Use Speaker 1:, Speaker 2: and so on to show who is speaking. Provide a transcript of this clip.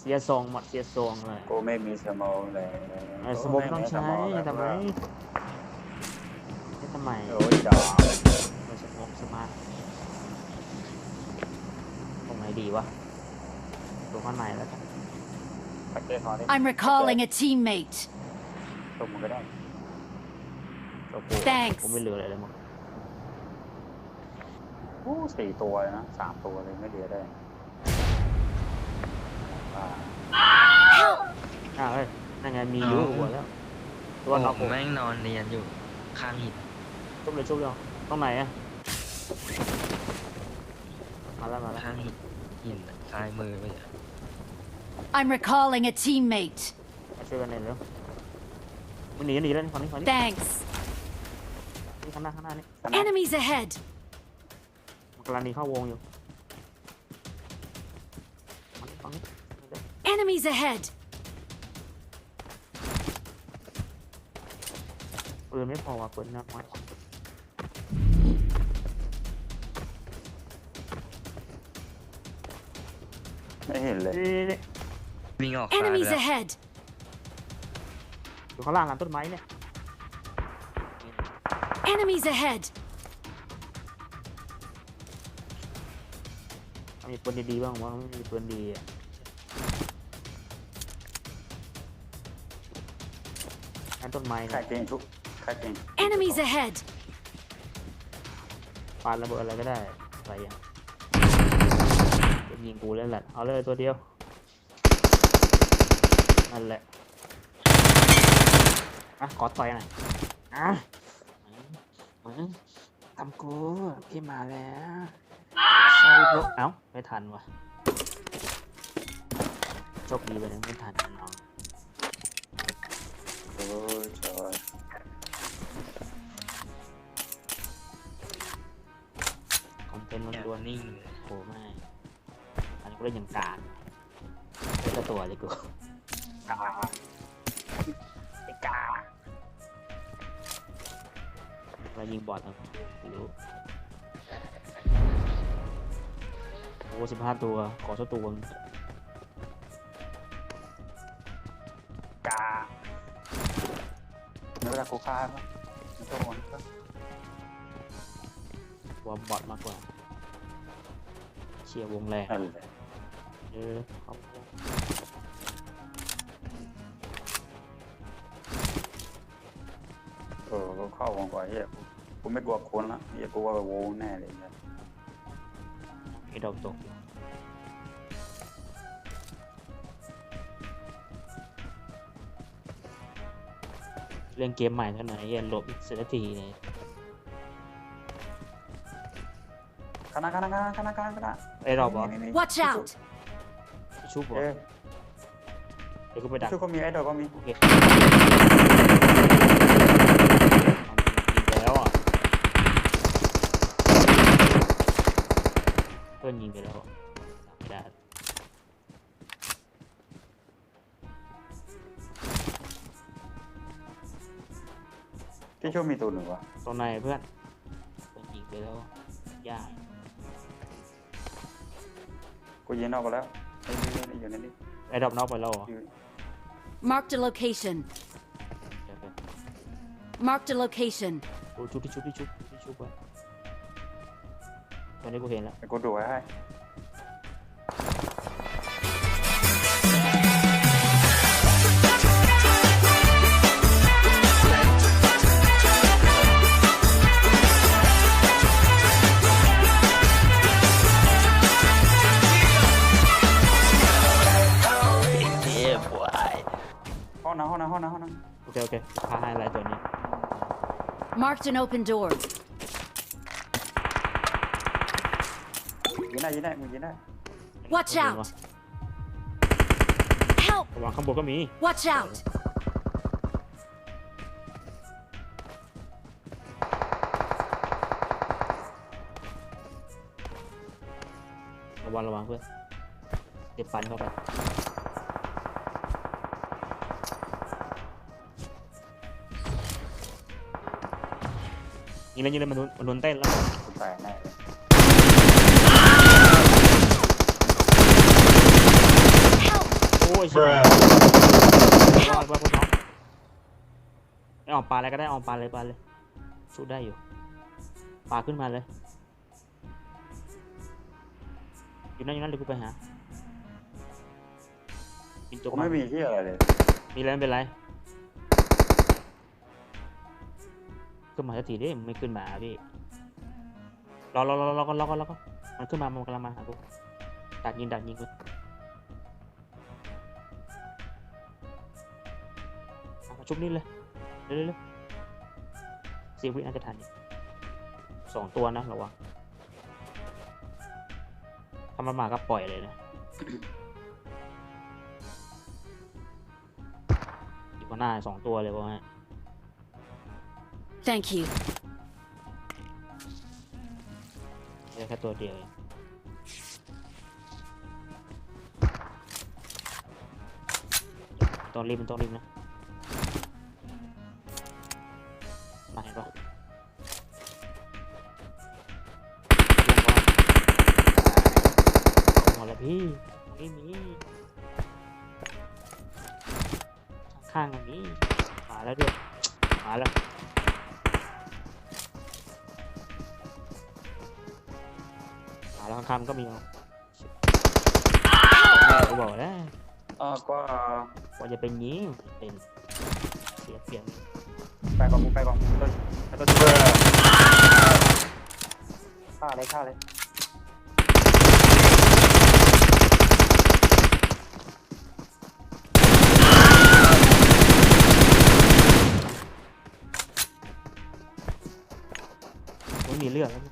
Speaker 1: เสียทรงหมดเสียทรงเลย
Speaker 2: กูไม่มีสมองเลย
Speaker 1: ไอ้สมองต้องใช้ทำไมทำไม
Speaker 2: โอ้ยจ๋า
Speaker 1: ไม่สมองสมาร์ทตรงไหนดีวะตรงข้างในแล้วกัน
Speaker 2: ปักเก้คอนี่
Speaker 3: I'm recalling a teammate.
Speaker 2: ตรงมันก็ได้
Speaker 1: ตัวกู
Speaker 3: Thanks
Speaker 1: กูไม่เหลืออะไรเลยมั้ง
Speaker 2: โอ้สี่ตัวเลยนะสามตัวเลยไม่เหลือได้ อ่า
Speaker 3: Help!
Speaker 1: อ้าวเฮ้ยนั่นไงมีอยู่หัวแล้ว ตัวเรา
Speaker 4: ผมแม่งนอนเรียนอยู่ข้างหิน
Speaker 1: ชุบเลยชุบเลยตรงไหนอะมาแล้วมาแล้ว
Speaker 4: ข้างหินหินน่ะซ้ายมือไปอะ
Speaker 3: I'm recalling a teammate.
Speaker 1: มาช่วยกันหน่อยเร็วมันหนีหนีแล้วนี่ฝั่งนี้ฝั่งนี้
Speaker 3: Thanks.
Speaker 1: นี่ข้างหน้าข้างหน้านี่
Speaker 2: ข้างหน้า
Speaker 3: Enemies ahead.
Speaker 1: มันกำลังหนีเข้าวงอยู่ฝั่งนี้ฝั่งนี้
Speaker 3: Enemies ahead.
Speaker 1: ปืนไม่พอว่ะปืนนักน้อย
Speaker 2: ไม่เห็นเลย
Speaker 1: นี่นี่นี่
Speaker 4: วิ่งออกซ้ายไป
Speaker 3: Enemies
Speaker 4: แล้ว
Speaker 3: ahead.
Speaker 1: อยู่ข้างล่างหลังต้นไม้เนี่ย
Speaker 3: Enemies ahead.
Speaker 1: มีปืนดีๆบ้างวะไม่มีปืนดีอะ นั่นต้นไม้
Speaker 2: ใคร
Speaker 1: นะ
Speaker 2: เก่งทุกใครเก่ง
Speaker 3: Enemies ahead.
Speaker 1: ปาระเบิดอะไรก็ได้อะไรอย่างจะยิงกูแล้วแหละเอาเลยตัวเดียวนั่นแหละอะขอต่อยหน่อยอะมึงมึงทำกูพี่มาแล้วซาวิโลเอ้าไม่ทันวะโชคดีไปนะไม่ทันน้อง นเทนต์
Speaker 4: แอบ
Speaker 1: ล้วน
Speaker 4: นิ่งเลย
Speaker 1: ๆโอ้ไม่อันนี้กูเล่นอย่างกลางเล่นตัวเลยกู
Speaker 2: กาไอ้กา
Speaker 1: เรายิงบอดนะไม่รู้โอ้สิบห้าตัว ขอสักตัวหนึ่ง
Speaker 2: กาไม่เวลากูฆ่าปะไม่ต้องห่วงปะ
Speaker 1: ว่าบอดมากกว่า เชียร์วงแรง
Speaker 2: นั่นแหละ
Speaker 1: เออเขา
Speaker 2: เออกูเข้าวงก่อนเฮียกูกูไม่กลัวคนละเฮียกูว่าโวแน่เลยเนี่ย
Speaker 1: ไอ้ดอกตกอยู่เล่นเกมใหม่เท่าไหร่เหี้ยันหลบอีกสิบนาทีเลย
Speaker 2: คณะคณะคณะคณะคณะคณะ
Speaker 1: ไอ้ดอกบอล
Speaker 2: นี่นี่
Speaker 3: Watch out.
Speaker 1: ชุบเหรอ
Speaker 2: เอ้ย
Speaker 1: เดี๋ยวกูไปดัก
Speaker 2: ชุดก็มีไอ้ดอกก็มี
Speaker 1: โอเคเอามันยิงไปแล้วอะเพื่อนยิงไปแล้วอะไม่ได้
Speaker 2: ที่ช่วยมีตัวหนึ่งวะ
Speaker 1: ตรงไหนเพื่อนเพื่อนยิงไปแล้วยาก
Speaker 2: กูยิงนอกไปแล้วไอ้นี่นี่อยู่ในนี้
Speaker 1: ไอ้ดอกนอกไปแล้วเหรอ
Speaker 2: อยู่
Speaker 3: Marked a location.
Speaker 1: เดี๋ยวไป
Speaker 3: Marked a location.
Speaker 1: โอ้ชุบที่ชุบที่ชุบที่ชุบไปตอนนี้กูเห็นแล้ว
Speaker 2: ไอ้กูดูไว้ให้ น้ำห้องน้ำห้องน้ำห้องน้
Speaker 1: โอเคโอเคพาให้อะไรตัวนี้
Speaker 3: Marked an open door. ำ
Speaker 2: ยิงได้ยิงได้มึงยิงได้
Speaker 3: Watch out. Help.
Speaker 1: ระวังข้างบนก็มี
Speaker 3: Watch out.
Speaker 1: ระวังระวังเพื่อนเดี๋ยวฟันเข้าไป ยิงเลยยิงเลยมันโดนมันโดนเต้นแล้ว
Speaker 2: กูแตกแน่เลย
Speaker 3: Help.
Speaker 1: ใช่ไหมรอดว่าพวกน้องไม่ออกปลาอะไรก็ได้ออกปลาเลยปลาเลยสู้ได้อยู่ปลาขึ้นมาเลยอยู่นั่นอยู่นั่นเดี๋ยวกูไปหาปินตัว
Speaker 2: กูไม่มีที่อะไรเลย
Speaker 1: มีอะไรไม่เป็นไร ขึ้นมาสักทีดิไม่ขึ้นมาพี่รอรอรอรอก่อนรอก่อนรอก่อนมันขึ้นมามันกำลังมาหากูดักยิงดักยิงกูเอามาชุบนี่เลยเร็วเร็วเร็วสิบวิน่าจะทันสองตัวนะระวังถ้ามันมาก็ปล่อยเลยนะอยู่ข้างหน้าสองตัวเลยว่าฮะ
Speaker 3: Thank you.
Speaker 1: เแค่ตัวเดียวเองต้องรีบมันต้องรีบนะ มาเห็นปะหมดแล้วพี่ไม่มีข้างๆตรงนี้ มาแล้วด้วย มาแล้ว แล้วข้างๆมันก็มีเอากูบอกแล้ว
Speaker 2: อ่าก็
Speaker 1: ว่าจะเป็นยิงเป็นเสียเปรียบ
Speaker 2: ไปก่อนกูไปก่อนต้นไปต้นฆ่าเลยฆ่าเลย
Speaker 1: ไม่มีเรื่องแล้ว